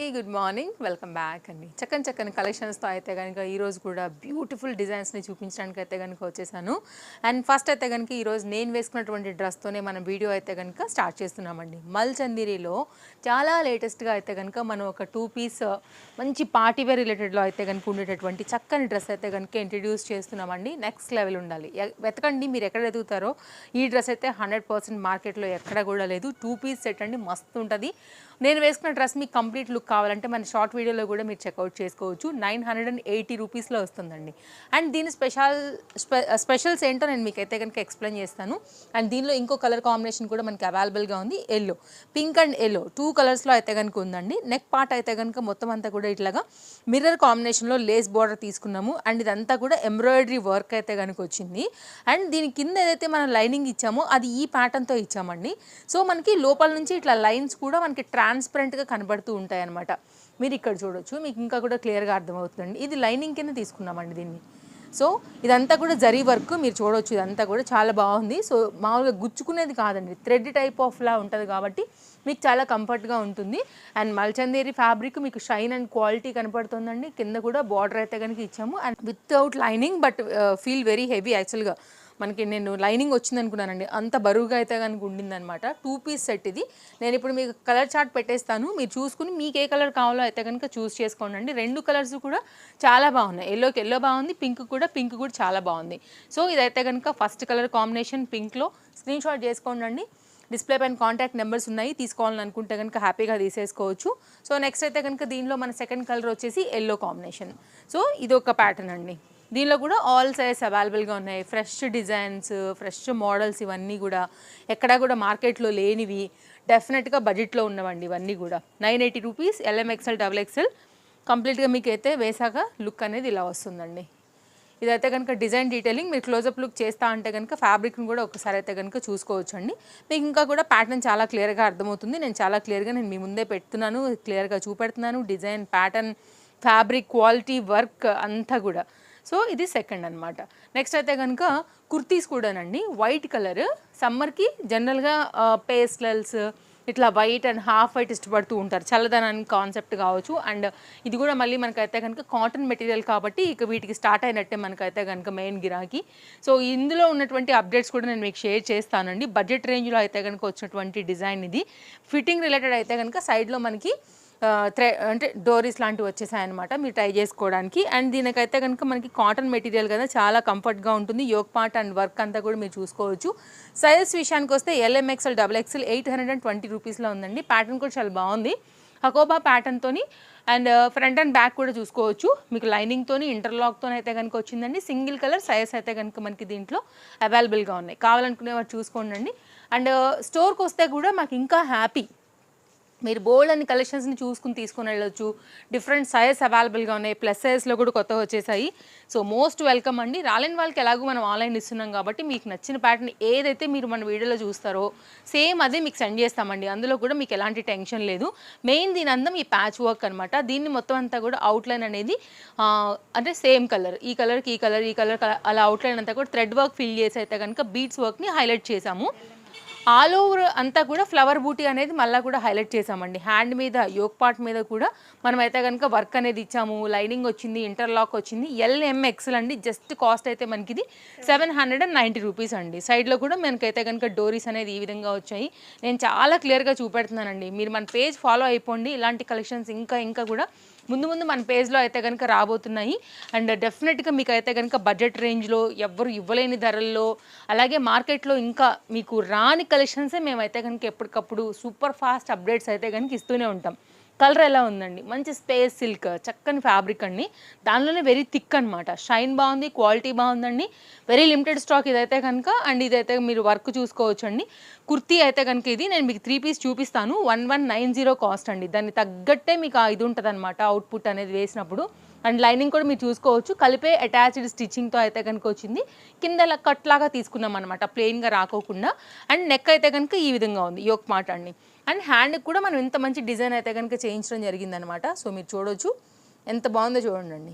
Hey good morning welcome back అండి చక్కని చక్కని కలెక్షన్స్తో అయితే కనుక ఈరోజు కూడా బ్యూటిఫుల్ డిజైన్స్ని చూపించడానికి అయితే కనుక వచ్చేసాను. అండ్ ఫస్ట్ అయితే కనుక ఈరోజు నేను వేసుకున్నటువంటి డ్రెస్తోనే మనం వీడియో అయితే కనుక స్టార్ట్ చేస్తున్నామండి. మల్ చందిరిలో చాలా లేటెస్ట్గా అయితే కనుక మనం ఒక టూ పీస్ uh, మంచి పార్టీవేర్ రిలేటెడ్లో అయితే కనుక ఉండేటటువంటి చక్కని డ్రెస్ అయితే కనుక ఇంట్రడ్యూస్ చేస్తున్నామండి. నెక్స్ట్ లెవెల్ ఉండాలి. వెతకండి మీరు ఎక్కడ ఎదుగుతారో ఈ డ్రెస్ అయితే హండ్రెడ్ పర్సెంట్ మార్కెట్లో ఎక్కడ కూడా లేదు. టూ పీస్ సెట్ అండి మస్తు ఉంటుంది. నేను వేసుకున్న డ్రెస్ మీకు కంప్లీట్ లుక్ కావాలంటే మన షార్ట్ వీడియోలో కూడా మీరు చెక్అవుట్ చేసుకోవచ్చు. నైన్ హండ్రెడ్ అండ్ ఎయిటీ రూపీస్లో వస్తుందండి. అండ్ దీని స్పెషల్ స్పెషల్స్ ఏంటో నేను మీకు అయితే కనుక ఎక్స్ప్లెయిన్ చేస్తాను. అండ్ దీనిలో ఇంకో కలర్ కాంబినేషన్ కూడా మనకి అవైలబుల్గా ఉంది. Yellow. Pink and yellow. Two కలర్స్లో అయితే కనుక ఉందండి. నెక్ పార్ట్ అయితే కనుక మొత్తం అంతా కూడా ఇట్లాగా మిర్రర్ కాంబినేషన్లో లేస్ బార్డర్ తీసుకున్నాము. అండ్ ఇదంతా కూడా ఎంబ్రాయిడరీ వర్క్ అయితే కనుక వచ్చింది. అండ్ దీని కింద ఏదైతే మనం లైనింగ్ ఇచ్చామో అది ఈ ప్యాటర్న్తో ఇచ్చామండి. సో మనకి లోపల నుంచి ఇట్లా లైన్స్ కూడా మనకి ట్రా ట్రాన్స్పరెంట్గా కనబడుతూ ఉంటాయి అనమాట మీరు ఇక్కడ చూడొచ్చు. మీకు ఇంకా కూడా క్లియర్గా అర్థమవుతుందండి. ఇది లైనింగ్ కింద తీసుకున్నామండి దీన్ని. సో ఇదంతా కూడా జరీ వర్క్. మీరు చూడొచ్చు ఇదంతా కూడా చాలా బాగుంది. సో మామూలుగా గుచ్చుకునేది కాదండి. థ్రెడ్ టైప్ ఆఫ్ లా ఉంటుంది కాబట్టి మీకు చాలా కంఫర్ట్గా ఉంటుంది. అండ్ మల్చందేరి ఫ్యాబ్రిక్ మీకు షైన్ అండ్ క్వాలిటీ కనపడుతుందండి. కింద కూడా బార్డర్ అయితే కనుక ఇచ్చాము. And without lining but feel very heavy యాక్చువల్గా. మనకి నేను లైనింగ్ వచ్చింది అనుకున్నానండి అంత బరువుగా అయితే కనుక ఉండిందనమాట. టూ పీస్ సెట్ ఇది. నేను ఇప్పుడు మీకు కలర్ చార్ట్ పెట్టేస్తాను. మీరు చూసుకుని మీకు ఏ కలర్ కావాలో అయితే కనుక చూస్ చేసుకోండి అండి రెండు కలర్స్ కూడా చాలా బాగున్నాయి. ఎల్లోకి ఎల్లో బాగుంది. పింక్ కూడా పింక్ కూడా చాలా బాగుంది. సో ఇదైతే కనుక ఫస్ట్ కలర్ కాంబినేషన్ పింక్లో స్క్రీన్ షాట్ చేసుకోండి డిస్ప్లే పైన కాంటాక్ట్ నెంబర్స్ ఉన్నాయి. తీసుకోవాలని అనుకుంటే కనుక హ్యాపీగా తీసేసుకోవచ్చు. సో నెక్స్ట్ అయితే కనుక దీనిలో మన సెకండ్ కలర్ వచ్చేసి ఎల్లో కాంబినేషన్ సో ఇది ఒక ప్యాటర్న్ అండి. దీనిలో కూడా ఆల్ సైజ్ అవైలబుల్గా ఉన్నాయి. ఫ్రెష్ డిజైన్స్ ఫ్రెష్ మోడల్స్ ఇవన్నీ కూడా ఎక్కడా కూడా మార్కెట్లో లేనివి. డెఫినెట్గా బడ్జెట్లో ఉన్నవండి ఇవన్నీ కూడా. Nine eighty rupees L M XL double XL కంప్లీట్గా మీకు అయితే వేసాక లుక్ అనేది ఇలా వస్తుందండి. ఇదైతే కనుక డిజైన్ డీటెయిలింగ్ మీరు క్లోజప్ లుక్ చేస్తా అంటే కనుక ఫ్యాబ్రిక్ని కూడా ఒకసారి అయితే కనుక చూసుకోవచ్చు అండి మీకు ఇంకా కూడా ప్యాటర్న్ చాలా క్లియర్గా అర్థమవుతుంది. నేను చాలా క్లియర్గా నేను మీ ముందే పెడుతున్నాను క్లియర్గా చూపెడుతున్నాను. Design pattern fabric quality work అంతా కూడా. సో ఇది సెకండ్ అన్నమాట. నెక్స్ట్ అయితే కనుక కుర్తీస్ కూడానండి. వైట్ కలర్ సమ్మర్కి జనరల్గా పేస్లల్స్ ఇట్లా వైట్ అండ్ హాఫ్ వైట్ ఇష్టపడుతూ ఉంటారు. చల్లదనానికి కాన్సెప్ట్ కావచ్చు. అండ్ ఇది కూడా మళ్ళీ మనకైతే కనుక కాటన్ మెటీరియల్ కాబట్టి ఇక వీటికి స్టార్ట్ అయినట్టే మనకైతే కనుక మెయిన్ గిరాకీ. సో ఇందులో ఉన్నటువంటి అప్డేట్స్ కూడా నేను మీకు షేర్ చేస్తానండి. బడ్జెట్ రేంజ్లో అయితే కనుక వచ్చినటువంటి డిజైన్ ఇది. ఫిట్టింగ్ రిలేటెడ్ అయితే కనుక సైడ్లో మనకి అంటే డోరీస్ లాంటివి వచ్చేసాయి అనమాట మీరు ట్రై చేసుకోవడానికి. అండ్ దీనికైతే కనుక మనకి కాటన్ మెటీరియల్ కదా చాలా కంఫర్ట్గా ఉంటుంది. యోగ్ పార్ట్ అండ్ వర్క్ అంతా కూడా మీరు చూసుకోవచ్చు. సైజెస్ విషయానికి వస్తే L M XL double XL eight hundred and twenty రూపీస్లో ఉందండి. ప్యాటర్న్ కూడా చాలా బాగుంది. హకోబా ప్యాటర్న్తో అండ్ ఫ్రంట్ అండ్ బ్యాక్ కూడా చూసుకోవచ్చు. మీకు లైనింగ్తోని ఇంటర్లాక్తో అయితే కనుక వచ్చిందండి. సింగిల్ కలర్ సైజ్ అయితే కనుక మనకి దీంట్లో అవైలబుల్గా ఉన్నాయి. కావాలనుకునే వారు చూసుకోండి అండ్. స్టోర్కి వస్తే కూడా మాకు ఇంకా హ్యాపీ మీరు బోల్డ్ అన్ని కలెక్షన్స్ని చూసుకుని తీసుకుని వెళ్ళొచ్చు. డిఫరెంట్ సైజెస్ అవైలబుల్గా ఉన్నాయి. ప్లస్ సైజెస్లో కూడా కొత్తగా వచ్చేసాయి. సో మోస్ట్ వెల్కమ్ అండి. రాలేని వాళ్ళకి ఎలాగో మనం ఆన్లైన్ ఇస్తున్నాం కాబట్టి మీకు నచ్చిన ప్యాటర్న్ ఏదైతే మీరు మన వీడియోలో చూస్తారో సేమ్ అదే మీకు సెండ్ చేస్తామండి. అందులో కూడా మీకు ఎలాంటి టెన్షన్ లేదు. మెయిన్ దీని అందం ఈ ప్యాచ్ వర్క్ అనమాట దీన్ని మొత్తం అంతా కూడా అవుట్లైన్ అనేది అంటే సేమ్ కలర్ ఈ కలర్కి ఈ కలర్ ఈ కలర్ అలా అవుట్లైన్ అంతా కూడా థ్రెడ్ వర్క్ ఫిల్ చేసి అయితే కనుక బీట్స్ వర్క్ని హైలైట్ చేసాము. ఆల్ ఓవర్ అంతా కూడా ఫ్లవర్ బూటీ అనేది మళ్ళీ కూడా హైలైట్ చేసామండి హ్యాండ్ మీద యోక్ పార్ట్ మీద కూడా మనం అయితే కనుక వర్క్ అనేది ఇచ్చాము. లైనింగ్ వచ్చింది ఇంటర్లాక్ వచ్చింది. ఎల్ఎం ఎక్సెల్ అండి జస్ట్ కాస్ట్ అయితే మనకి ఇది seven hundred and ninety rupees అండి. సైడ్లో కూడా మనకైతే కనుక డోరీస్ అనేది ఈ విధంగా వచ్చాయి. నేను చాలా క్లియర్గా చూపెడుతున్నానండి. మీరు మన పేజ్ ఫాలో అయిపోండి. ఇలాంటి కలెక్షన్స్ ఇంకా ఇంకా కూడా ముందు ముందు మన పేజ్లో అయితే కనుక రాబోతున్నాయి. అండ్ డెఫినెట్గా మీకు అయితే కనుక బడ్జెట్ రేంజ్లో ఎవ్వరు ఇవ్వలేని ధరల్లో అలాగే మార్కెట్లో ఇంకా మీకు రాని కలెక్షన్సే మేమైతే కనుక ఎప్పటికప్పుడు సూపర్ ఫాస్ట్ అప్డేట్స్ అయితే కనుక ఇస్తూనే ఉంటాం. కలర్ ఎలా ఉందండి? మంచి స్పేస్ సిల్క్ చక్కని ఫ్యాబ్రిక్ అండి. దానిలోనే వెరీ థిక్ అనమాట షైన్ బాగుంది క్వాలిటీ బాగుందండి. వెరీ లిమిటెడ్ స్టాక్ ఇదైతే కనుక అండ్ ఇదైతే మీరు వర్క్ చూసుకోవచ్చు అండి కుర్తీ అయితే కనుక ఇది నేను మీకు త్రీ పీస్ చూపిస్తాను. One one nine zero cost అండి. దాన్ని తగ్గట్టే మీకు ఇది ఉంటుంది అనమాట అవుట్పుట్ అనేది వేసినప్పుడు. అండ్ లైనింగ్ కూడా మీరు చూసుకోవచ్చు. కలిపే అటాచ్డ్ స్టిచ్చింగ్తో అయితే కనుక వచ్చింది. కింద కట్ లాగా తీసుకున్నాం అనమాట ప్లెయిన్గా రాకోకుండా. అండ్ నెక్ అయితే కనుక ఈ విధంగా ఉంది యోక్ మాట అండి. అండ్ హ్యాండ్కి కూడా మనం ఇంత మంచి డిజైన్ అయితే కనుక చేయించడం జరిగిందనమాట సో మీరు చూడొచ్చు. ఎంత బాగుందో చూడండి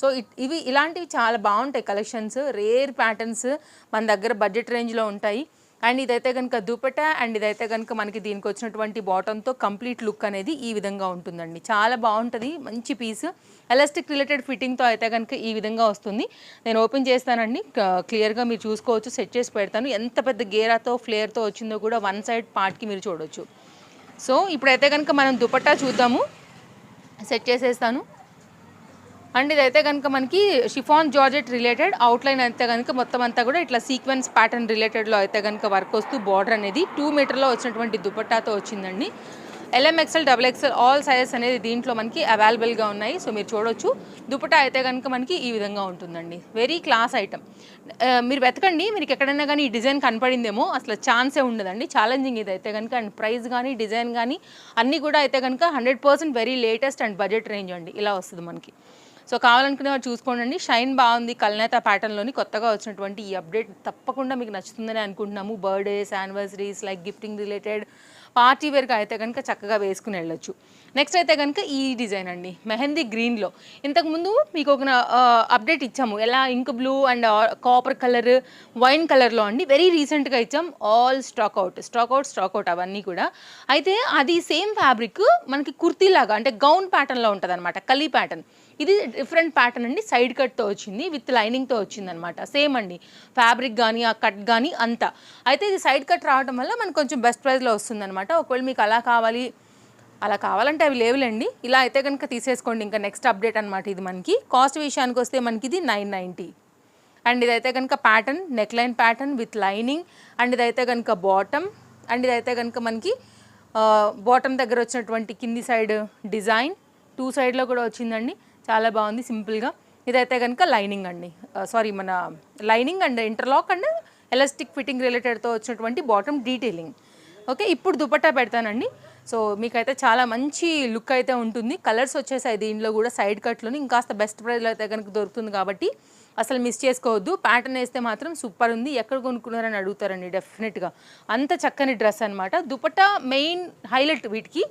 సో ఇట్- ఇవి ఇలాంటివి చాలా బాగుంటాయి కలెక్షన్స్ రేర్ ప్యాటర్న్స్ మన దగ్గర బడ్జెట్ రేంజ్లో ఉంటాయి. అండ్ ఇదైతే కనుక దుపట అండ్ ఇదైతే కనుక మనకి దీనికి వచ్చినటువంటి బాటంతో కంప్లీట్ లుక్ అనేది ఈ విధంగా ఉంటుందండి. చాలా బాగుంటుంది మంచి పీస్. ఎలాస్టిక్ రిలేటెడ్ ఫిట్టింగ్తో అయితే కనుక ఈ విధంగా వస్తుంది. నేను ఓపెన్ చేస్తానండి క్లియర్గా మీరు చూసుకోవచ్చు సెట్ చేసి పెడతాను. ఎంత పెద్ద గేరాతో ఫ్లేయర్తో వచ్చిందో కూడా వన్ సైడ్ పార్ట్కి మీరు చూడవచ్చు సో ఇప్పుడైతే కనుక మనం దుపట్టా చూద్దాము. సెట్ చేసేస్తాను. అండ్ ఇదైతే కనుక మనకి షిఫాన్ జార్జెట్ రిలేటెడ్ అవుట్లైన్ అయితే కనుక మొత్తం అంతా కూడా ఇట్లా సీక్వెన్స్ ప్యాటర్న్ రిలేటెడ్లో అయితే కనుక వర్క్ వస్తూ బార్డర్ అనేది టూ మీటర్లో వచ్చినటువంటి దుపట్టాతో వచ్చిందండి. L M XL double XL all sizes అనేది దీంట్లో మనకి అవైలబుల్గా ఉన్నాయి. సో మీరు చూడొచ్చు. దుపట్టా అయితే కనుక మనకి ఈ విధంగా ఉంటుందండి. వెరీ క్లాస్ ఐటమ్ మీరు వెతకండి. మీకు ఎక్కడైనా కానీ ఈ డిజైన్ కనపడిందేమో అసలు ఛాన్సే ఉండదండి. ఛాలెంజింగ్ ఇది అయితే కనుక అండ్ ప్రైస్ కానీ డిజైన్ కానీ అన్నీ కూడా అయితే కనుక hundred percent very latest and budget range అండి. ఇలా వస్తుంది మనకి. సో కావాలనుకునే వారు చూసుకోండి. షైన్ బాగుంది కల్నేత ప్యాటర్న్లోని కొత్తగా వచ్చినటువంటి ఈ అప్డేట్ తప్పకుండా మీకు నచ్చుతుందని అనుకుంటున్నాము. Birthdays anniversaries like gifting related party వేర్గా అయితే కనుక చక్కగా వేసుకుని వెళ్ళొచ్చు. నెక్స్ట్ అయితే కనుక ఈ డిజైన్ అండి. మెహందీ గ్రీన్లో ఇంతకుముందు మీకు ఒక అప్డేట్ ఇచ్చాము. ఎలా ink blue and copper colour wine కలర్లో అండి. వెరీ రీసెంట్గా ఇచ్చాం. All stock out stock out stock out అవన్నీ కూడా. అయితే అది సేమ్ ఫ్యాబ్రిక్ మనకి కుర్తీలాగా అంటే గౌన్ ప్యాటర్న్లో ఉంటుంది అనమాట కలీ ప్యాటర్న్ ఇది డిఫరెంట్ ప్యాటర్న్ అండి. సైడ్ కట్తో వచ్చింది విత్ లైనింగ్తో వచ్చింది అనమాట సేమ్ అండి. ఫ్యాబ్రిక్ కానీ ఆ కట్ కానీ అంతా. అయితే ఇది సైడ్ కట్ రావడం వల్ల మనకు కొంచెం బెస్ట్ ప్రైస్లో వస్తుంది అనమాట ఒకవేళ మీకు అలా కావాలి అలా కావాలంటే అవి లేవులేండి. ఇలా అయితే కనుక తీసేసుకోండి. ఇంకా నెక్స్ట్ అప్డేట్ అనమాట ఇది మనకి. కాస్ట్ విషయానికి వస్తే మనకి ఇది నైన్ నైంటీ అండ్ ఇదైతే కనుక pattern neckline pattern with lining and ఇదైతే కనుక బాటమ్ అండ్ ఇదైతే కనుక మనకి బాటమ్ దగ్గర వచ్చినటువంటి కింది సైడ్ డిజైన్ టూ సైడ్లో కూడా వచ్చిందండి. చాలా బాగుంది సింపుల్గా ఇదైతే కనుక లైనింగ్ అండి. సారీ మన lining and interlock and elastic fitting రిలేటెడ్తో వచ్చినటువంటి బాటమ్ డీటెయిలింగ్. ఓకే ఇప్పుడు దుపట్టా పెడతానండి. సో మీకైతే చాలా మంచి లుక్ అయితే ఉంటుంది. కలర్స్ వచ్చేసాయి దీనిలో కూడా సైడ్ కట్లోని. ఇంకాస్త బెస్ట్ ప్రైజ్లో అయితే కనుక దొరుకుతుంది కాబట్టి అసలు మిస్ చేసుకోవద్దు. ప్యాటర్న్ వేస్తే మాత్రం సూపర్ ఉంది. ఎక్కడ కొనుక్కున్నారని అడుగుతారండి డెఫినెట్గా అంత చక్కని డ్రెస్ అనమాట దుపట్టా మెయిన్ హైలైట్ వీటికి.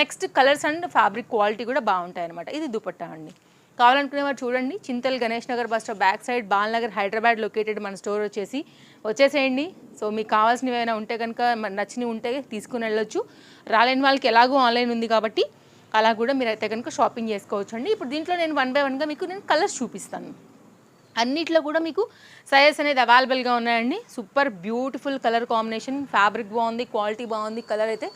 Next colours and fabric quality కూడా బాగుంటాయి అనమాట ఇది దుపట్టా అండి. కావాలనుకునే వారు చూడండి. Chintal Ganesh Nagar bus stop back side Balnagar Hyderabad located మన స్టోర్ వచ్చేసి. వచ్చేసేయండి. సో మీకు కావాల్సినవి ఏమైనా ఉంటే కనుక నచ్చినవి ఉంటే తీసుకుని వెళ్ళొచ్చు. రాలేని వాళ్ళకి ఎలాగో ఆన్లైన్ ఉంది కాబట్టి అలా కూడా మీరు అయితే కనుక షాపింగ్ చేసుకోవచ్చు అండి ఇప్పుడు దీంట్లో నేను వన్ బై వన్గా మీకు నేను కలర్స్ చూపిస్తాను. అన్నిట్లో కూడా మీకు సైజెస్ అనేది అవైలబుల్గా ఉన్నాయండి. Super beautiful colour combination fabric బాగుంది క్వాలిటీ బాగుంది కలర్ అయితే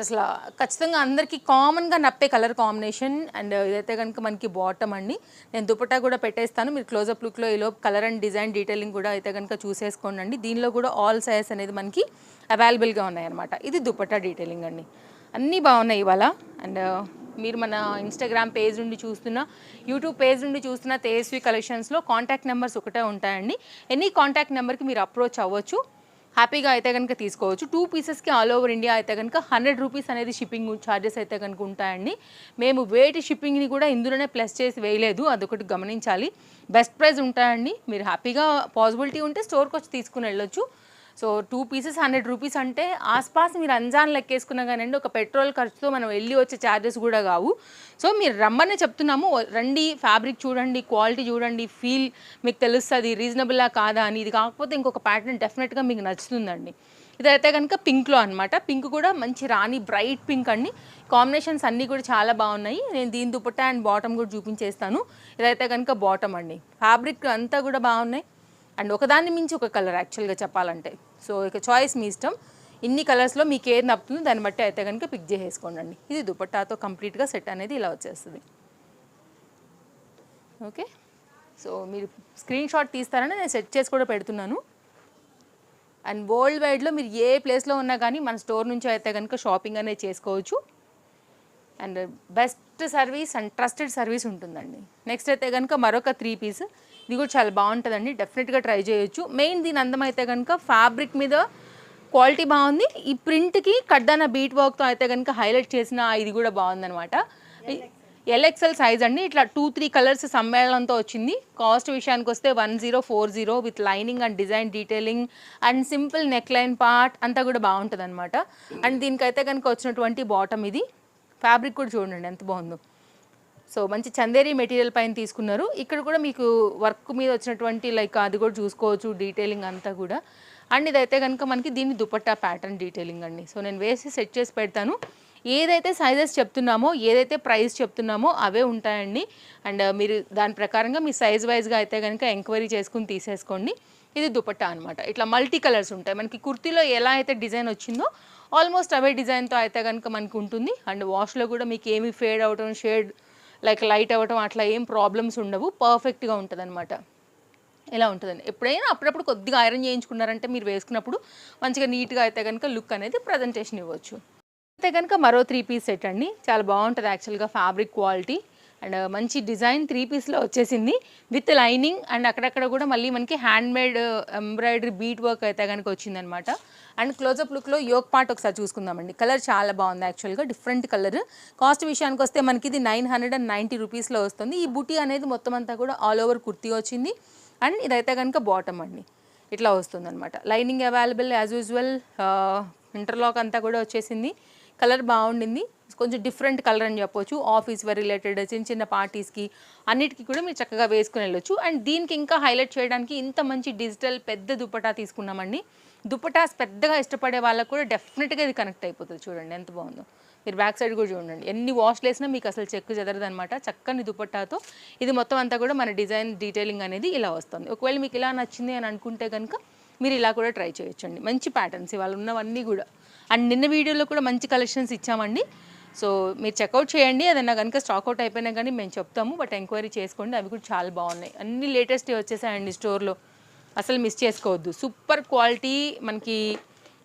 అసలు ఖచ్చితంగా అందరికీ కామన్గా నప్పే కలర్ కాంబినేషన్ అండ్ ఇదైతే కనుక మనకి బాటమ్ అండి. నేను దుపట్టా కూడా పెట్టేస్తాను. మీరు క్లోజప్ లుక్లో ఈలో కలర్ అండ్ డిజైన్ డీటెయిలింగ్ కూడా అయితే కనుక చూసేసుకోండి అండి. దీనిలో కూడా ఆల్ సైజెస్ అనేది మనకి అవైలబుల్గా ఉన్నాయన్నమాట. ఇది దుపట్టా డీటెయిలింగ్ అండి. అన్నీ బాగున్నాయి ఇవాళ. అండ్ మీరు మన ఇన్స్టాగ్రామ్ పేజ్ నుండి చూస్తున్నా యూట్యూబ్ పేజ్ నుండి చూస్తున్న తేజస్వి కలెక్షన్స్లో కాంటాక్ట్ నెంబర్స్ ఒకటే ఉంటాయండి. ఎనీ కాంటాక్ట్ నెంబర్కి మీరు అప్రోచ్ అవ్వచ్చు. హ్యాపీగా అయితే కనుక తీసుకోవచ్చు. టూ పీసెస్కి ఆల్ ఓవర్ ఇండియా అయితే కనుక హండ్రెడ్ రూపీస్ అనేది షిప్పింగ్ ఛార్జెస్ అయితే కనుక ఉంటాయండి. మేము వేటి షిప్పింగ్ని కూడా ఇందులోనే ప్లస్ చేసి వేయలేదు. అదొకటి గమనించాలి. బెస్ట్ ప్రైస్ ఉంటాయండి. మీరు హ్యాపీగా పాసిబిలిటీ ఉంటే స్టోర్కి వచ్చి తీసుకుని వెళ్ళొచ్చు. So two pieces hundred rupees అంటే ఆస్పాస్ మీరు అంజాన్ లెక్కేసుకున్నా కానివ్వండి ఒక పెట్రోల్ ఖర్చుతో మనం వెళ్ళి వచ్చే ఛార్జెస్ కూడా కావు. సో మీరు రమ్మనే చెప్తున్నాము రండి ఫ్యాబ్రిక్ చూడండి క్వాలిటీ చూడండి ఫీల్ మీకు తెలుస్తుంది రీజనబుల్లా కాదా అని. ఇది కాకపోతే ఇంకొక ప్యాటర్న్ డెఫినెట్గా మీకు నచ్చుతుందండి. ఇదైతే కనుక పింక్లో అనమాట పింక్ కూడా మంచి రాణి బ్రైట్ పింక్ అండి. కాంబినేషన్స్ అన్నీ కూడా చాలా బాగున్నాయి. నేను దీని దుపట్టా అండ్ బాటమ్ కూడా చూపించేస్తాను. ఇదైతే కనుక బాటమ్ అండి. ఫ్యాబ్రిక్ అంతా కూడా బాగున్నాయి. అండ్ ఒకదాన్ని మించి ఒక కలర్ యాక్చువల్గా చెప్పాలంటే. సో ఇక చాయిస్ మీ ఇష్టం. ఇన్ని కలర్స్లో మీకు ఏది నప్పుతుందో దాన్ని బట్టి అయితే కనుక పిక్ చేసేసుకోండి ఇది దుపట్టాతో కంప్లీట్గా సెట్ అనేది ఇలా వచ్చేస్తుంది. ఓకే? సో మీరు స్క్రీన్ షాట్ తీస్తారని నేను సెట్ చేసి కూడా పెడుతున్నాను. అండ్ వరల్డ్ వైడ్లో మీరు ఏ ప్లేస్లో ఉన్నా కానీ మన స్టోర్ నుంచి అయితే కనుక షాపింగ్ అనేది చేసుకోవచ్చు. And best service and trusted service ఉంటుందండి. నెక్స్ట్ అయితే కనుక మరొక త్రీ పీస్ ఇది కూడా చాలా బాగుంటుందండి. డెఫినెట్గా ట్రై చేయొచ్చు. మెయిన్ దీని అందం అయితే కనుక ఫ్యాబ్రిక్ మీద క్వాలిటీ బాగుంది. ఈ ప్రింట్కి కడ్డాన బీట్ వర్క్తో అయితే కనుక హైలైట్ చేసిన ఇది కూడా బాగుందనమాట ఎల్ఎక్సెల్ సైజ్ అండి. ఇట్లా టూ త్రీ కలర్స్ సమ్మేళనంతో వచ్చింది. కాస్ట్ విషయానికి వస్తే one zero four zero with lining and design detailing and simple neck line part అంతా కూడా బాగుంటుంది అనమాట అండ్ దీనికైతే కనుక వచ్చినటువంటి బాటమ్ ఇది. ఫ్యాబ్రిక్ కూడా చూడండి ఎంత బాగుందో. సో మంచి చందేరి మెటీరియల్ పైన తీసుకున్నారు. ఇక్కడ కూడా మీకు వర్క్ మీద వచ్చినటువంటి లైక్ అది కూడా చూసుకోవచ్చు డీటెయిలింగ్ అంతా కూడా. అండ్ ఇదైతే కనుక మనకి దీన్ని దుపట్టా ప్యాటర్న్ డీటెయిలింగ్ అండి. సో నేను వేసి సెట్ చేసి పెడతాను. ఏదైతే సైజెస్ చెప్తున్నామో ఏదైతే ప్రైస్ చెప్తున్నామో అవే ఉంటాయండి. అండ్ మీరు దాని ప్రకారంగా మీ సైజ్ వైజ్గా అయితే కనుక ఎంక్వైరీ చేసుకుని తీసేసుకోండి. ఇది దుపట్టా అనమాట ఇట్లా మల్టీ కలర్స్ ఉంటాయి. మనకి కుర్తీలో ఎలా అయితే డిజైన్ వచ్చిందో ఆల్మోస్ట్ అవే డిజైన్తో అయితే కనుక మనకు ఉంటుంది. అండ్ వాష్లో కూడా మీకు ఏమి ఫేడ్ అవటం షేడ్ లైక్ లైట్ అవ్వటం అట్లా ఏం ప్రాబ్లమ్స్ ఉండవు. పర్ఫెక్ట్గా ఉంటుంది అనమాట ఇలా ఉంటుందండి. ఎప్పుడైనా అప్పుడప్పుడు కొద్దిగా ఐరన్ చేయించుకున్నారంటే మీరు వేసుకున్నప్పుడు మంచిగా నీట్గా అయితే కనుక లుక్ అనేది ప్రజెంటేషన్ ఇవ్వచ్చు. అయితే కనుక మరో త్రీ పీస్ సెట్ అండి. చాలా బాగుంటుంది యాక్చువల్గా ఫ్యాబ్రిక్ క్వాలిటీ అండ్ మంచి డిజైన్ త్రీ పీస్లో వచ్చేసింది విత్ లైనింగ్ అండ్ అక్కడక్కడ కూడా మళ్ళీ మనకి handmade embroidery bead work అయితే కనుక వచ్చిందనమాట. అండ్ క్లోజప్ లుక్లో యోగ్ పార్ట్ ఒకసారి చూసుకుందామండి. కలర్ చాలా బాగుంది యాక్చువల్గా డిఫరెంట్ కలర్. కాస్ట్ విషయానికి వస్తే మనకి ఇది నైన్ హండ్రెడ్ అండ్ నైంటీ రూపీస్లో వస్తుంది. ఈ బుటీ అనేది మొత్తం అంతా కూడా ఆల్ ఓవర్ కుర్తీ వచ్చింది. అండ్ ఇదైతే కనుక బాటమ్ అండి. ఇట్లా వస్తుందన్నమాట lining available as usual interlock అంతా కూడా వచ్చేసింది. కలర్ బాగుండింది. కొంచెం డిఫరెంట్ కలర్ అని చెప్పొచ్చు. ఆఫీస్ వర్ రిలేటెడ్ చిన్న చిన్న పార్టీస్కి అన్నిటికీ కూడా మీరు చక్కగా వేసుకుని వెళ్ళొచ్చు. అండ్ దీనికి ఇంకా హైలైట్ చేయడానికి ఇంత మంచి డిజిటల్ పెద్ద దుపటా తీసుకున్నామండి. దుపటాస్ పెద్దగా ఇష్టపడే వాళ్ళకు కూడా డెఫినెట్గా ఇది కనెక్ట్ అయిపోతుంది చూడండి ఎంత బాగుందో. మీరు బ్యాక్ సైడ్ కూడా చూడండి. ఎన్ని వాష్లు వేసినా మీకు అసలు చెక్కు చెదరదు అనమాట చక్కని దుపట్టాతో ఇది మొత్తం అంతా కూడా మన డిజైన్ డీటెయిలింగ్ అనేది ఇలా వస్తుంది. ఒకవేళ మీకు ఇలా నచ్చింది అని అనుకుంటే కనుక మీరు ఇలా కూడా ట్రై చేయొచ్చండి. మంచి ప్యాటర్న్స్ ఇవాళ ఉన్నవన్నీ కూడా. అండ్ నిన్న వీడియోలో కూడా మంచి కలెక్షన్స్ ఇచ్చామండి. సో మీరు చెక్అవుట్ చేయండి. ఏదైనా కనుక స్టాక్అవుట్ అయిపోయినా కానీ మేము చెప్తాము. బట్ ఎంక్వైరీ చేసుకోండి. అవి కూడా చాలా బాగున్నాయి. అన్ని లేటెస్ట్ వచ్చేసాయండి స్టోర్లో అసలు మిస్ చేసుకోవద్దు. సూపర్ క్వాలిటీ మనకి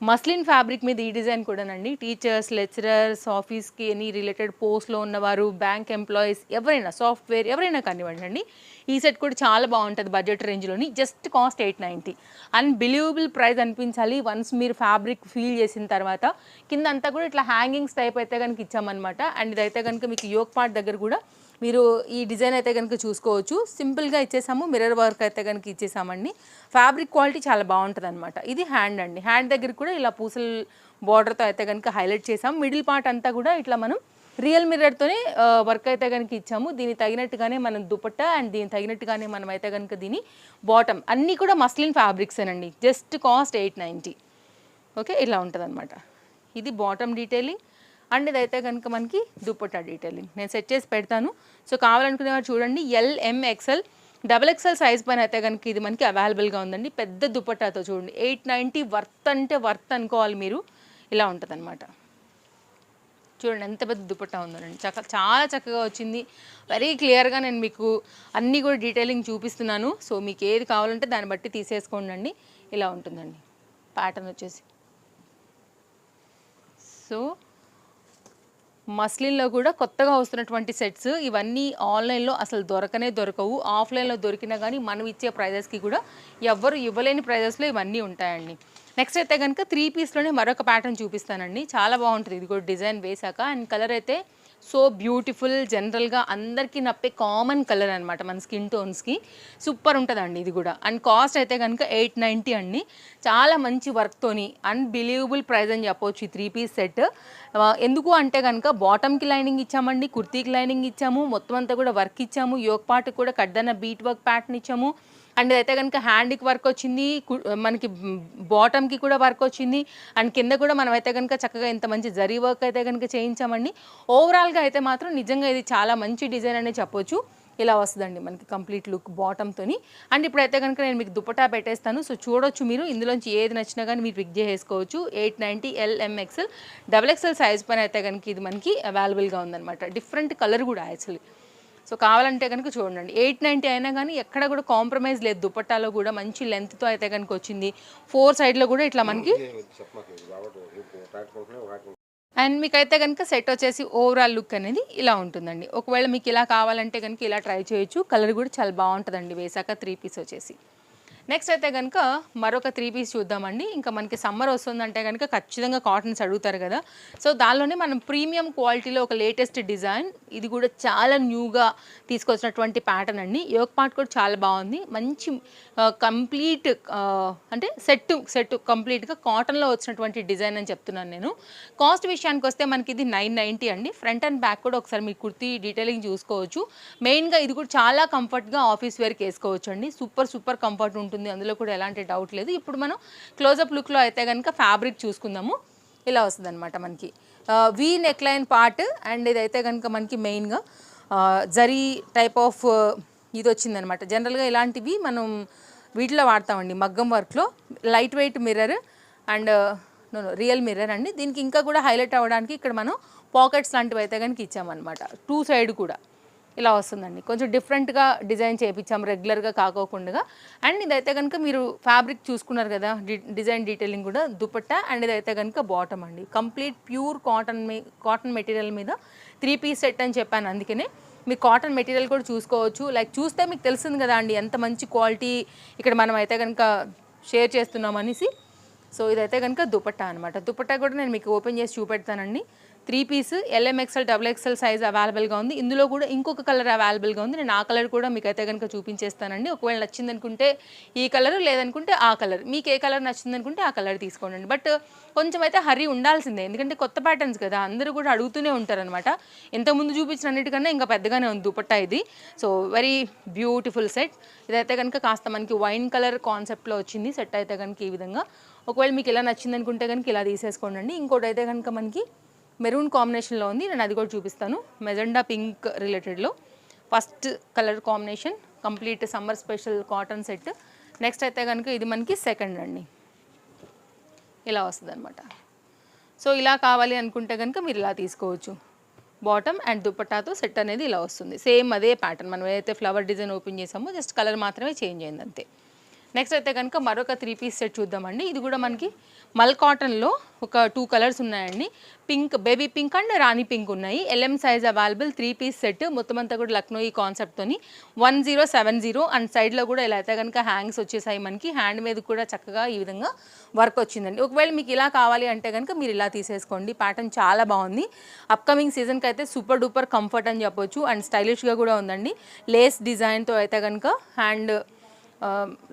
మస్లిన్ ఫ్యాబ్రిక్ మీద ఈ డిజైన్ కూడానండి. టీచర్స్ లెక్చరర్స్ ఆఫీస్కి ఎనీ రిలేటెడ్ పోస్ట్లో ఉన్నవారు బ్యాంక్ ఎంప్లాయీస్ ఎవరైనా సాఫ్ట్వేర్ ఎవరైనా కానివ్వండి అండి ఈ సెట్ కూడా చాలా బాగుంటుంది budget రేంజ్లోని just cost eight ninety unbelievable price అనిపించాలి. వన్స్ మీరు ఫ్యాబ్రిక్ ఫీల్ చేసిన తర్వాత కింద అంతా కూడా ఇట్లా హ్యాంగింగ్స్ టైప్ అయితే కనుక ఇచ్చామన్నమాట. అండ్ ఇదైతే కనుక మీకు యోగ్ పార్ట్ దగ్గర కూడా మీరు ఈ డిజైన్ అయితే కనుక చూసుకోవచ్చు. సింపుల్గా ఇచ్చేసాము మిర్రర్ వర్క్ అయితే కనుక ఇచ్చేసామండి. ఫ్యాబ్రిక్ క్వాలిటీ చాలా బాగుంటుంది అనమాట ఇది హ్యాండ్ అండి. హ్యాండ్ దగ్గర కూడా ఇలా పూసల బార్డర్తో అయితే కనుక హైలైట్ చేసాం మిడిల్ పార్ట్ అంతా కూడా ఇట్లా మనం రియల్ మిర్రర్తోనే వర్క్ అయితే కనుక ఇచ్చాము. దీనికి తగినట్టుగానే మనం దుపట్ట అండ్ దీనికి తగినట్టుగానే మనం అయితే కనుక దీని బాటమ్. అన్నీ కూడా మస్లిన్ ఫ్యాబ్రిక్సేనండి. Just cost eight ninety okay ఇలా ఉంటుంది ఇది బాటమ్ డీటెయిలింగ్. అండ్ ఇదైతే కనుక మనకి దుపట్టా డీటెయిలింగ్ నేను సెట్ చేసి పెడతాను. సో కావాలనుకునేవారు చూడండి ఎల్ డబల్ ఎక్స్ఎల్ సైజ్ పైన అయితే కనుక ఇది మనకి అవైలబుల్గా ఉందండి. పెద్ద దుపట్టాతో చూడండి. ఎయిట్ నైంటీ వర్త్ అంటే వర్త్ అనుకోవాలి మీరు. ఇలా ఉంటుందన్నమాట. చూడండి ఎంత పెద్ద దుపట్టా ఉందండి చక్క చాలా చక్కగా వచ్చింది. వెరీ క్లియర్గా నేను మీకు అన్నీ కూడా డీటెయిలింగ్ చూపిస్తున్నాను. సో మీకు ఏది కావాలంటే దాన్ని బట్టి తీసేసుకోండి ఇలా ఉంటుందండి. ప్యాటర్న్ వచ్చేసి. సో మస్లిన్లో కూడా కొత్తగా వస్తున్నటువంటి సెట్స్ ఇవన్నీ ఆన్లైన్లో అసలు దొరకనే దొరకవు. ఆఫ్లైన్లో దొరికినా కానీ మనం ఇచ్చే ప్రైజెస్కి కూడా ఎవ్వరు ఇవ్వలేని ప్రైజెస్లో ఇవన్నీ ఉంటాయండి. నెక్స్ట్ అయితే కనుక త్రీ పీస్లోనే మరొక ప్యాటర్న్ చూపిస్తానండి. చాలా బాగుంటుంది. ఇది కూడా డిజైన్ వేసాక అండ్ కలర్ అయితే సో బ్యూటిఫుల్ జనరల్గా అందరికీ నప్పే కామన్ కలర్ అనమాట మన స్కిన్ టోన్స్కి. సూపర్ ఉంటుందండి ఇది కూడా. అండ్ కాస్ట్ అయితే కనుక ఎయిట్ నైంటీ అండి. చాలా మంచి వర్క్తోని అన్బిలీవబుల్ ప్రైస్ అని చెప్పొచ్చు ఈ త్రీ పీస్ సెట్ ఎందుకు అంటే కనుక బాటమ్కి లైనింగ్ ఇచ్చామండి కుర్తీకి లైనింగ్ ఇచ్చాము మొత్తం అంతా కూడా వర్క్ ఇచ్చాము యోగ్ పార్ట్కి కూడా కడ్డన్న బీట్ వర్క్ ప్యాటర్న్ ఇచ్చాము. అండ్ అయితే కనుక హ్యాండ్కి వర్క్ వచ్చింది కు- మనకి బాటమ్కి కూడా వర్క్ వచ్చింది. అండ్ కింద కూడా మనం అయితే కనుక చక్కగా ఇంత మంచి జరీ వర్క్ అయితే కనుక చేయించామండి. ఓవరాల్గా అయితే మాత్రం నిజంగా ఇది చాలా మంచి డిజైన్ అనే చెప్పొచ్చు. ఇలా వస్తుందండి మనకి కంప్లీట్ లుక్ బాటంతోని అండ్ ఇప్పుడైతే కనుక నేను మీకు దుపటా పెట్టేస్తాను. సో చూడొచ్చు మీరు ఇందులోంచి ఏది నచ్చినా కానీ మీరు పిక్ చేసుకోవచ్చు eight ninety L M XL double XL size పైన అయితే కనుక ఇది మనకి అవైలబుల్గా ఉందన్నమాట. డిఫరెంట్ కలర్ కూడా యాక్చువల్లీ. సో కావాలంటే కనుక చూడండి. ఎయిట్ నైంటీ అయినా కానీ ఎక్కడ కూడా కాంప్రమైజ్ లేదు. దుపట్టాలో కూడా మంచి లెంత్తో అయితే కనుక వచ్చింది. ఫోర్ సైడ్లో కూడా ఇట్లా మనకి అండ్ మీకు అయితే కనుక సెట్ వచ్చేసి ఓవరాల్ లుక్ అనేది ఇలా ఉంటుందండి. ఒకవేళ మీకు ఇలా కావాలంటే కనుక ఇలా ట్రై చేయొచ్చు. కలర్ కూడా చాలా బాగుంటుందండి. వేసాక త్రీ పీస్ వచ్చేసి. నెక్స్ట్ అయితే కనుక మరొక త్రీ పీస్ చూద్దామండి. ఇంకా మనకి సమ్మర్ వస్తుందంటే కనుక ఖచ్చితంగా కాటన్స్ అడుగుతారు కదా. సో దానిలోనే మనం ప్రీమియం క్వాలిటీలో ఒక లేటెస్ట్ డిజైన్ ఇది కూడా చాలా న్యూగా తీసుకొచ్చినటువంటి ప్యాటర్న్ అండి. యోగ పార్ట్ కూడా చాలా బాగుంది. మంచి కంప్లీట్ అంటే సెట్ సెట్ కంప్లీట్గా కాటన్లో వచ్చినటువంటి డిజైన్ అని చెప్తున్నాను నేను. కాస్ట్ విషయానికి వస్తే మనకి ఇది నైన్ నైంటీ అండి. ఫ్రంట్ అండ్ బ్యాక్ కూడా ఒకసారి మీ కుర్తీ డీటెయిలింగ్ చూసుకోవచ్చు. మెయిన్గా ఇది కూడా చాలా కంఫర్ట్గా ఆఫీస్ వేర్కి వేసుకోవచ్చు అండి సూపర్ సూపర్ కంఫర్ట్ ఉంటుంది. ఉంటుంది. అందులో కూడా ఎలాంటి డౌట్ లేదు. ఇప్పుడు మనం క్లోజప్ లుక్లో అయితే కనుక ఫ్యాబ్రిక్ చూసుకుందాము. ఇలా వస్తుంది అనమాట మనకి వీ నెక్లైన్ పార్ట్ అండ్ ఇదైతే కనుక మనకి మెయిన్గా జరీ టైప్ ఆఫ్ ఇది వచ్చిందనమాట జనరల్గా ఇలాంటివి మనం వీటిలో వాడతామండి. మగ్గం వర్క్లో light weight mirror and no real mirror అండి. దీనికి ఇంకా కూడా హైలైట్ అవ్వడానికి ఇక్కడ మనం పాకెట్స్ లాంటివి అయితే కనుక ఇచ్చామన్నమాట. టూ సైడ్ కూడా. ఇలా వస్తుందండి. కొంచెం డిఫరెంట్గా డిజైన్ చేయించాం రెగ్యులర్గా కాకోకుండా. అండ్ ఇదైతే కనుక మీరు ఫ్యాబ్రిక్ చూసుకున్నారు కదా డి డిజైన్ డీటెయిలింగ్ కూడా దుపట్టా అండ్ ఇదైతే కనుక బాటమ్ అండి. కంప్లీట్ ప్యూర్ కాటన్ మీ కాటన్ మెటీరియల్ మీద త్రీ పీస్ సెట్ అని చెప్పాను అందుకనే. మీకు కాటన్ మెటీరియల్ కూడా చూసుకోవచ్చు. లైక్ చూస్తే మీకు తెలిసింది కదా అండి ఎంత మంచి క్వాలిటీ ఇక్కడ మనం అయితే కనుక షేర్ చేస్తున్నాం అనేసి. సో ఇదైతే కనుక దుపట్టా అనమాట దుపట్టా కూడా నేను మీకు ఓపెన్ చేసి చూపెడతానండి. Three piece L M XL double XL size అవైలబుల్గా ఉంది. ఇందులో కూడా ఇంకొక కలర్ అవైలబుల్గా ఉంది. నేను ఆ కలర్ కూడా మీకు అయితే కనుక చూపించేస్తానండి. ఒకవేళ నచ్చింది అనుకుంటే ఈ కలర్ లేదనుకుంటే ఆ కలర్ మీకు ఏ కలర్ నచ్చిందనుకుంటే ఆ కలర్ తీసుకోండి బట్ కొంచెం అయితే హరి ఉండాల్సిందే. ఎందుకంటే కొత్త ప్యాటర్న్స్ కదా. అందరూ కూడా అడుగుతూనే ఉంటారనమాట ఇంతకుముందు చూపించిన అన్నిటికన్నా ఇంకా పెద్దగానే ఉంది దుపట్టా ఇది. సో వెరీ బ్యూటిఫుల్ సెట్ ఇదైతే కనుక కాస్త మనకి వైన్ కలర్ కాన్సెప్ట్లో వచ్చింది. సెట్ అయితే కనుక ఈ విధంగా. ఒకవేళ మీకు ఇలా నచ్చింది అనుకుంటే కనుక ఇలా తీసేసుకోండి. ఇంకోటి అయితే కనుక మనకి మెరూన్ కాంబినేషన్లో ఉంది. నేను అది కూడా చూపిస్తాను. Magenta pink రిలేటెడ్లో first colour combination complete summer special cotton set next అయితే కనుక ఇది మనకి సెకండ్ అండి. ఇలా వస్తుంది అనమాట సో ఇలా కావాలి అనుకుంటే కనుక మీరు ఇలా తీసుకోవచ్చు. బాటమ్ అండ్ దుపట్టాతో సెట్ అనేది ఇలా వస్తుంది. సేమ్ అదే ప్యాటర్న్ మనం ఏదైతే ఫ్లవర్ డిజైన్ ఓపెన్ చేసామో జస్ట్ కలర్ మాత్రమే చేంజ్ అయింది అంతే. నెక్స్ట్ అయితే కనుక మరొక త్రీ పీస్ సెట్ చూద్దామండి. ఇది కూడా మనకి మల్ కాటన్లో ఒక టూ కలర్స్ ఉన్నాయండి. పింక్ బేబీ పింక్ అండ్ రాణి పింక్ ఉన్నాయి. L M size available three piece set మొత్తం అంతా కూడా లక్నో ఈ కాన్సెప్ట్తోని one zero seven zero and సైడ్లో కూడా ఇలా అయితే కనుక హ్యాంగ్స్ వచ్చేసాయి మనకి. హ్యాండ్ మీద కూడా చక్కగా ఈ విధంగా వర్క్ వచ్చిందండి. ఒకవేళ మీకు ఇలా కావాలి అంటే కనుక మీరు ఇలా తీసేసుకోండి. ప్యాటర్న్ చాలా బాగుంది. అప్కమింగ్ సీజన్కి అయితే సూపర్ డూపర్ కంఫర్ట్ అని చెప్పొచ్చు. అండ్ స్టైలిష్గా కూడా ఉందండి. లేస్ డిజైన్తో అయితే కనుక హ్యాండ్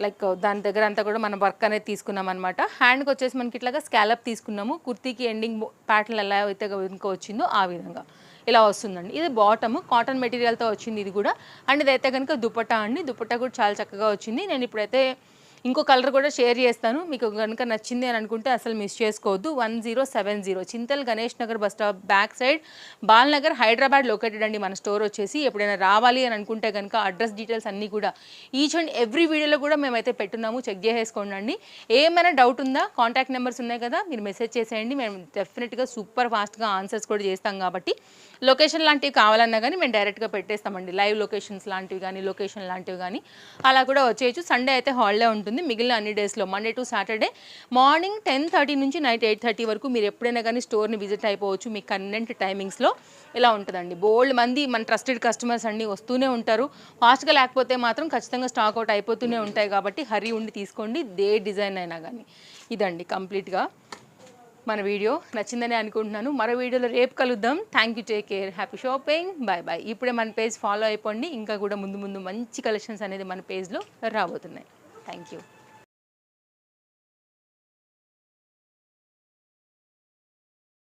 లైక్ దాని దగ్గర అంతా కూడా మనం వర్క్ అనేది తీసుకున్నాం అనమాట హ్యాండ్కి వచ్చేసి మనకి ఇట్లాగా స్కాలప్ తీసుకున్నాము. కుర్తీకి ఎండింగ్ ప్యాటర్న్ ఎలా అయితే ఇంకా వచ్చిందో ఆ విధంగా. ఇలా వస్తుందండి. ఇది బాటమ్ కాటన్ మెటీరియల్తో వచ్చింది ఇది కూడా. అండ్ ఇదైతే కనుక దుపట్టా అండి. దుపట్టా కూడా చాలా చక్కగా వచ్చింది. నేను ఇప్పుడైతే ఇంకో కలర్ కూడా షేర్ చేస్తాను. మీకు కనుక నచ్చింది అని అనుకుంటే అసలు మిస్ చేసుకోవద్దు. One zero seven zero. Chintal Ganesh Nagar bus stop back side. Balanagar Hyderabad located అండి. మన స్టోర్ వచ్చేసి ఎప్పుడైనా రావాలి అని అనుకుంటే కనుక అడ్రస్ డీటెయిల్స్ అన్నీ కూడా ఈచ్ అండ్ ఎవ్రీ వీడియోలో కూడా మేమైతే పెట్టున్నాము. చెక్ చేసేసుకోండి అండి. ఏమైనా డౌట్ ఉందా? కాంటాక్ట్ నెంబర్స్ ఉన్నాయి కదా? మీరు మెసేజ్ చేసేయండి. మేము డెఫినెట్గా సూపర్ ఫాస్ట్గా ఆన్సర్స్ కూడా చేస్తాం కాబట్టి. లొకేషన్ లాంటివి కావాలన్నా కానీ మేము డైరెక్ట్గా పెట్టేస్తామండి. లైవ్ లొకేషన్స్ లాంటివి కానీ లొకేషన్ లాంటివి కానీ అలా కూడా వచ్చేయచ్చు. సండే అయితే హాలిడే ఉంటుంది మిగిలిన అన్ని డేస్లో Monday to Saturday morning ten thirty నుంచి నైట్ ఎయిట్ థర్టీ వరకు మీరు ఎప్పుడైనా కానీ స్టోర్ని విజిట్ అయిపోవచ్చు. మీ కన్వెంట్ టైమింగ్స్లో ఇలా ఉంటుందండి? బోల్డ్ మంది మన ట్రస్టెడ్ కస్టమర్స్ అన్నీ వస్తూనే ఉంటారు. ఫాస్ట్గా లేకపోతే మాత్రం ఖచ్చితంగా స్టాక్ అవుట్ అయిపోతూనే ఉంటాయి కాబట్టి హరి ఉండి తీసుకోండి. దే డిజైన్ అయినా కానీ. ఇదండి కంప్లీట్గా మన వీడియో. నచ్చిందని అనుకుంటున్నాను. మరో వీడియోలో రేపు కలుద్దాం. Thank you take care happy shopping bye bye ఇప్పుడే మన పేజ్ ఫాలో అయిపోండి. ఇంకా కూడా ముందు ముందు మంచి కలెక్షన్స్ అనేది మన పేజ్లో రాబోతున్నాయి. Thank you